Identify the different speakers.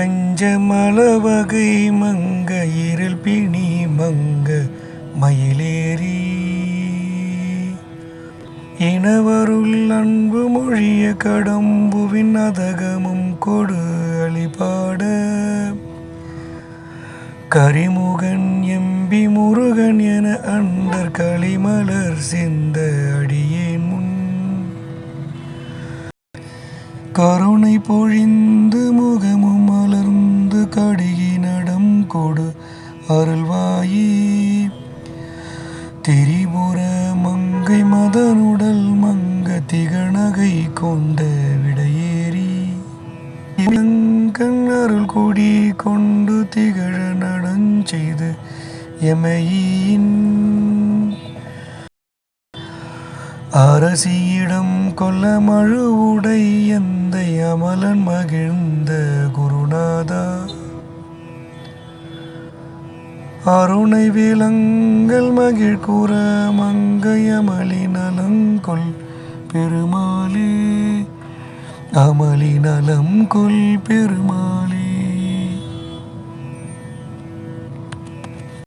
Speaker 1: அஞ்ச மலவகை மங்க இருள் பிணி மங்க மயிலேறி. இனவருள் அன்பு மொழிய கடம்புவின் அதகமும் கொடு அழிபாட. கரிமுகன் எம்பி முருகன் என அண்டர் களிமலர் சிந்த கருணை பொழிந்து முகமும் மலர்ந்து கடுகி நடம் கொடு அருள்வாயே. திரிபுர மங்கை மதனுடல் மங்க திகழகை கொண்ட விடையேறி. இளங்கண் அருள் கொடி கொண்டு திகழ நடஞ்செய்து எமையின் அரசியிடம் கொல்ல மழுவுடை எந்த அமலன் மகிழ்ந்த குருநாதா. அருணை விலங்கல் மகிழ் கூற மங்கையமளி நலங்கொல் பெருமாளே. அமளி நலம் கொல் பெருமாளே.